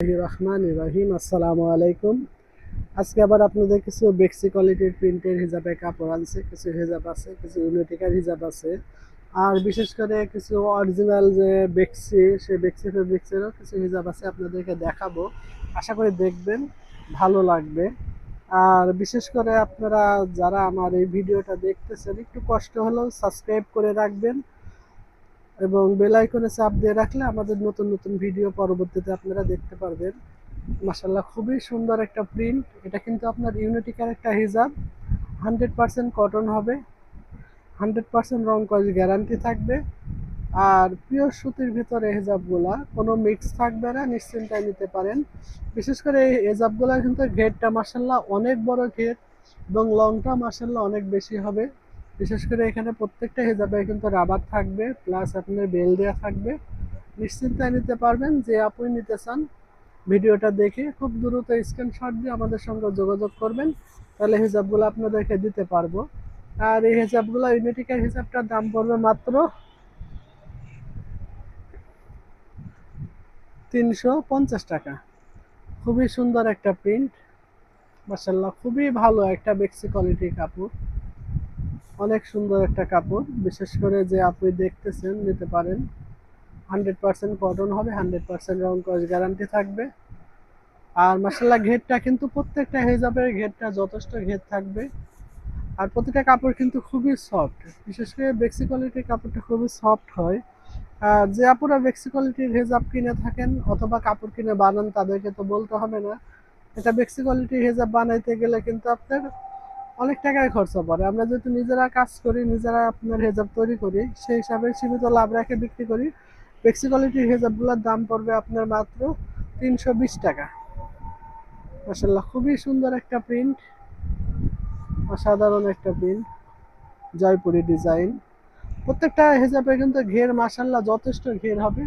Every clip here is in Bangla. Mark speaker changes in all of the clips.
Speaker 1: রহমান রহিম আসসালামু আলাইকুম আজকে আবার আপনাদের কিছু বেক্সি কোয়ালিটির প্রিন্টের হিসাবে কাপড় আনছে, কিছু হিজাব আছে, কিছু ইউনিটিকার হিজাব আছে। আর বিশেষ করে কিছু অরিজিনাল যে বেক্সি সেই বেক্সি ফেব্রিক্সেরও কিছু হিজাব আছে আপনাদেরকে দেখাবো। আশা করি দেখবেন, ভালো লাগবে। আর বিশেষ করে আপনারা যারা আমার এই ভিডিওটা দেখতেছেন, একটু কষ্ট হলেও সাবস্ক্রাইব করে রাখবেন। এবং বেল আইকনে চাপ দিয়ে রাখলে আমাদের নতুন নতুন ভিডিও পরবর্তীতে আপনারা দেখতে পারবেন। মাসাল্লাহ খুবই সুন্দর একটা প্রিন্ট এটা কিন্তু আপনার ইউনিটিকার একটা হিজাব হান্ড্রেড পার্সেন্ট কটন হবে। হান্ড্রেড পার্সেন্ট রং কজ গ্যারান্টি থাকবে। আর পিওর সুতির ভিতরে হেজাবগুলা কোনো মিক্স থাকবে না, নিশ্চিন্তায় নিতে পারেন। বিশেষ করে এই হেজাবগুলা কিন্তু ঘেরটা মাসাল্লাহ অনেক বড় ঘের এবং লংটা মাসাল্লাহ অনেক বেশি হবে। বিশেষ করে এখানে প্রত্যেকটা হেজাবে কিন্তু রাবার থাকবে প্লাস আপনার বেল দেওয়া থাকবে। নিশ্চিন্তায় নিতে পারবেন যে আপনি নিতে চান ভিডিওটা দেখে। খুব দ্রুত স্ক্রিনশট দিয়ে আমাদের সঙ্গে যোগাযোগ করবেন, তাহলে হিসাবগুলো আপনাদেরকে দিতে পারব। আর এই হিসাবগুলো ইউনিটিকার হিসাবটার দাম পড়বে মাত্র তিনশো পঞ্চাশ টাকা। খুবই সুন্দর একটা প্রিন্ট মাসাল্লাহ খুবই ভালো একটা বেক্সি কোয়ালিটির কাপড়। অনেক সুন্দর একটা কাপড়। বিশেষ করে যে আপনি দেখতেছেন, নিতে পারেন। হান্ড্রেড পার্সেন্ট কটন হবে, হান্ড্রেড পার্সেন্ট রং কস গ্যারান্টি থাকবে। আর মাসাল্লাহ ঘেরটা কিন্তু প্রত্যেকটা হেজাবের ঘেরটা যথেষ্ট ঘের থাকবে। আর প্রতিটা কাপড় কিন্তু খুবই সফট বিশেষ করে বেক্সি কোয়ালিটির কাপড়টা খুবই সফট হয়। যে আপুরা বেক্সি কোয়ালিটির হেজাব কিনে থাকেন অথবা কাপড় কিনে বানান, তাদেরকে তো বলতে হবে না। এটা বেক্সি কোয়ালিটির হেজাব বানাইতে গেলে কিন্তু আপনার অনেক টাকায় খরচা পড়ে। আমরা যেহেতু নিজেরা কাজ করি, নিজেরা আপনার হেজাব তৈরি করি, সেই হিসাবে সীমিত লাভ রেখে বিক্রি করি। বেক্সি কোয়ালিটির হেজাবগুলোর দাম পড়বে আপনার মাত্র তিনশো বিশ টাকা। মাসাল্লাহ খুবই সুন্দর একটা প্রিন্ট অসাধারণ একটা প্রিন্ট জয়পুরি ডিজাইন প্রত্যেকটা হেজাবে কিন্তু ঘের মাসাল্লাহ যথেষ্ট ঘের হবে।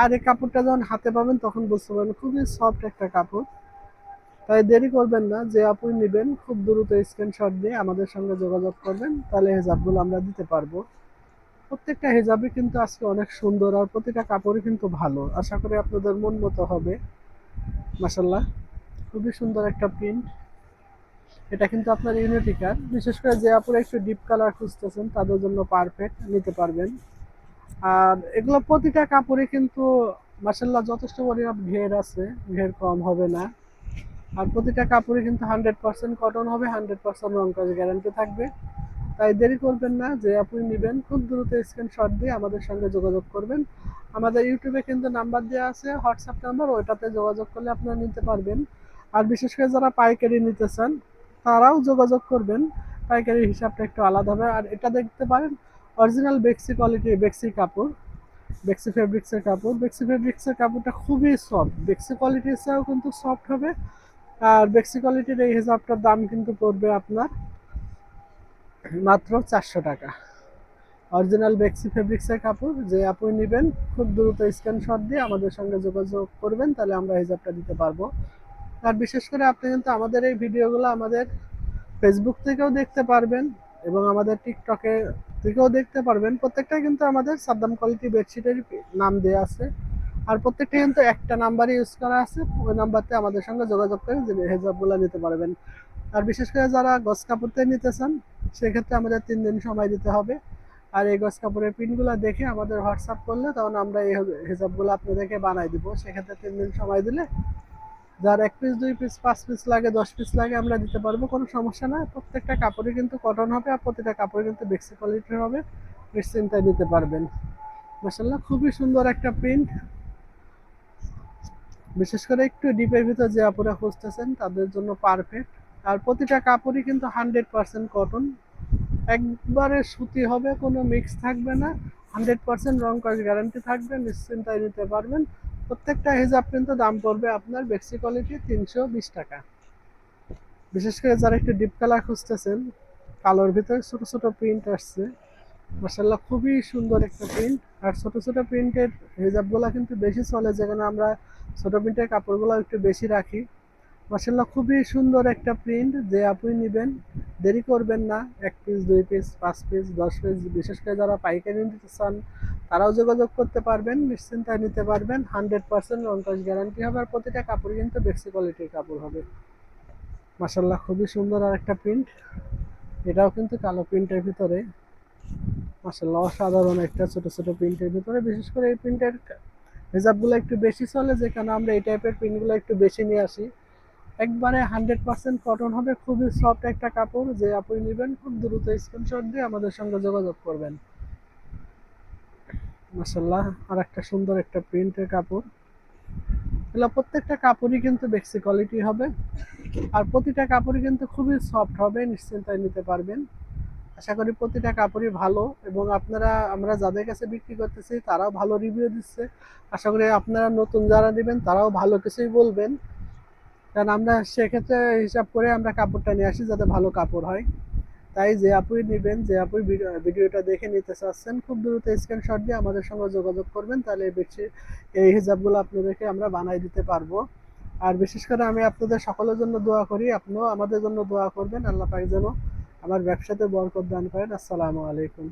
Speaker 1: আর এই কাপড়টা যখন হাতে পাবেন, তখন বুঝতে পারবেন, খুবই সফট একটা কাপড়। তাই দেরি করবেন না যে আপনি নেবেন, খুব দ্রুত স্ক্রিনশট দিয়ে আমাদের সঙ্গে যোগাযোগ করবেন, তাহলে হেজাবগুলো আমরা দিতে পারব। প্রত্যেকটা হেজাবই কিন্তু আজকে অনেক সুন্দর আর প্রতিটা কাপড়ই কিন্তু ভালো। আশা করি আপনাদের মন মতো হবে। মাসাল্লাহ খুবই সুন্দর একটা প্রিন্ট এটা কিন্তু আপনার ইউনিটিকার বিশেষ করে যে আপনারা একটু ডিপ কালার খুঁজতেছেন, তাদের জন্য পারফেক্ট নিতে পারবেন। আর এগুলো প্রতিটা কাপড়ে কিন্তু মাসাল্লাহ যথেষ্ট পরিমাণ ঘের আছে, ঘের কম হবে না। আর প্রতিটা কাপড়ে কিন্তু হান্ড্রেড পার্সেন্ট কটন হবে হান্ড্রেড পার্সেন্ট রং কাজ গ্যারান্টি থাকবে। তাই দেরি করবেন না, যে আপনি নেবেন, খুব দ্রুত স্ক্রিনশট দিয়ে আমাদের সঙ্গে যোগাযোগ করবেন। আমাদের ইউটিউবে কিন্তু নাম্বার দেওয়া আছে হোয়াটসঅ্যাপ নাম্বার ওইটাতে যোগাযোগ করলে আপনারা নিতে পারবেন। আর বিশেষ করে যারা পাইকারি নিতে চান, তারাও যোগাযোগ করবেন। পাইকারি হিসাবটা একটু আলাদা হবে। আর এটা দেখতে পারেন অরিজিনাল বেক্সি কোয়ালিটি বেক্সি কাপড় বেক্সি ফেব্রিক্সের কাপড়। বেক্সি ফেব্রিক্সের কাপড়টা খুবই সফট বেক্সি কোয়ালিটির চেয়েও কিন্তু সফট হবে। আর বেক্সি কোয়ালিটির এই হিসাবটার দাম কিন্তু পড়বে আপনার মাত্র চারশো টাকা। অরিজিনাল বেক্সি ফেব্রিক্সের কাপড় যে আপনি নেবেন, খুব দ্রুত স্ক্রিনশট দিয়ে আমাদের সঙ্গে যোগাযোগ করবেন, তাহলে আমরা হিসাবটা দিতে পারব। আর বিশেষ করে আপনি কিন্তু আমাদের এই ভিডিওগুলো আমাদের ফেসবুক থেকেও দেখতে পারবেন এবং আমাদের টিকটকে থেকেও দেখতে পারবেন। প্রত্যেকটা কিন্তু আমাদের সাদ্দাম কোয়ালিটি বেডশিটের নাম দেওয়া আছে। আর প্রত্যেকটা কিন্তু একটা নাম্বারই ইউজ করা আছে, ওই নাম্বারতে আমাদের সঙ্গে যোগাযোগ করে যে হেজাবগুলো নিতে পারবেন। আর বিশেষ করে যারা গস কাপড়তে নিতে চান, সেক্ষেত্রে আমাদের তিন দিন সময় দিতে হবে। আর এই গস কাপড়ের প্রিন্টগুলো দেখে আমাদের হোয়াটসঅ্যাপ করলে তখন আমরা এই হিসাবগুলো আপনাদেরকে বানাই দিব। সেক্ষেত্রে তিন দিন সময় দিলে যার এক পিস দুই পিস পাঁচ পিস লাগে, দশ পিস লাগে আমরা দিতে পারব, কোনো সমস্যা না প্রত্যেকটা কাপড়ই কিন্তু কটন হবে আর প্রতিটা কাপড় কিন্তু বেক্সি কোয়ালিটির হবে নিশ্চিন্তায় নিতে পারবেন। মাসাল্লাহ খুবই সুন্দর একটা প্রিন্ট বিশেষ করে একটু ডিপের ভিতর যে আপুরা খুঁজতেছেন, তাদের জন্য পারফেক্ট আর প্রতিটা কাপড়ই কিন্তু হান্ড্রেড পার্সেন্ট কটন একবারে সুতি হবে, কোনো মিক্স থাকবে না। হান্ড্রেড পার্সেন্ট রং কাজ গ্যারান্টি থাকবে নিশ্চিন্তায় নিতে পারবেন। প্রত্যেকটা হিজাব কিন্তু দাম পড়বে আপনার বেক্সি কোয়ালিটি তিনশো বিশ টাকা। বিশেষ করে যারা একটু ডিপ কালার খুঁজতেছেন, কালোর ভিতরে ছোটো ছোটো প্রিন্ট আসছে। মাসাল্লাহ খুবই সুন্দর একটা প্রিন্ট আর ছোট ছোট প্রিন্টের হিজাবগুলো কিন্তু বেশি চলে, যেখানে আমরা ছোট প্রিন্টের কাপড়গুলো একটু বেশি রাখি। মাসাল্লাহ খুবই সুন্দর একটা প্রিন্ট যে আপনি নেবেন। দেরি করবেন না, এক পিস দুই পিস পাঁচ পিস দশ পিস বিশেষ করে যারা পাইকারি নিতে চান, তারাও যোগাযোগ করতে পারবেন, নিশ্চিন্তায় নিতে পারবেন। হান্ড্রেড পার্সেন্ট রংকশ গ্যারান্টি হবে, আর প্রতিটা কাপড় কিন্তু বেক্সি কোয়ালিটির কাপড় হবে। মাসাল্লাহ খুবই সুন্দর আর একটা প্রিন্ট এটাও কিন্তু কালো প্রিন্টের ভিতরে। মাসাল্লাহ অসাধারণ একটা ছোট ছোট প্রিন্টের ভিতরে। বিশেষ করে এই প্রিন্টের হিজাবগুলো একটু বেশি চলে যেখানে আমরা এই টাইপের প্রিন্টগুলো একটু বেশি নিয়ে আসি। একবারে হান্ড্রেড পার্সেন্ট কটন হবে, খুবই সফট একটা কাপড়, যে আপনি নেবেন খুব দ্রুত স্ক্রিনশট দিয়ে আমাদের সঙ্গে যোগাযোগ করবেন। মাসাল্লাহ আর একটা সুন্দর একটা প্রিন্টের কাপড়। এগুলো প্রত্যেকটা কাপড়ই কিন্তু বেক্সি কোয়ালিটি হবে, আর প্রতিটা কাপড়ই কিন্তু খুবই সফট হবে, নিশ্চিন্তায় নিতে পারবেন। আশা করি প্রতিটা কাপড়ই ভালো এবং আপনারা, আমরা যাদের কাছে বিক্রি করতেছি, তারাও ভালো রিভিউ দিচ্ছে। আশা করি আপনারা নতুন যারা নেবেন, তারাও ভালো কিছুই বলবেন। কারণ আমরা সেক্ষেত্রে হিসাব করে আমরা কাপড়টা নিয়ে আসি যাতে ভালো কাপড় হয়। তাই যে আপুই নেবেন, যে আপুই ভিডিও- ভিডিওটা দেখে নিতে চাচ্ছেন, খুব দ্রুত স্ক্রিনশট দিয়ে আমাদের সঙ্গে যোগাযোগ করবেন, তাহলে বেশি, এই হিসাবগুলো আপনাদেরকে আমরা বানাই দিতে পারব। আর বিশেষ করে আমি আপনাদের সকলের জন্য দোয়া করি, আপনিও আমাদের জন্য দোয়া করবেন, আল্লাহ পাক যেন আমার ব্যবসাতে বরকত দান করেন। আসসালামু আলাইকুম।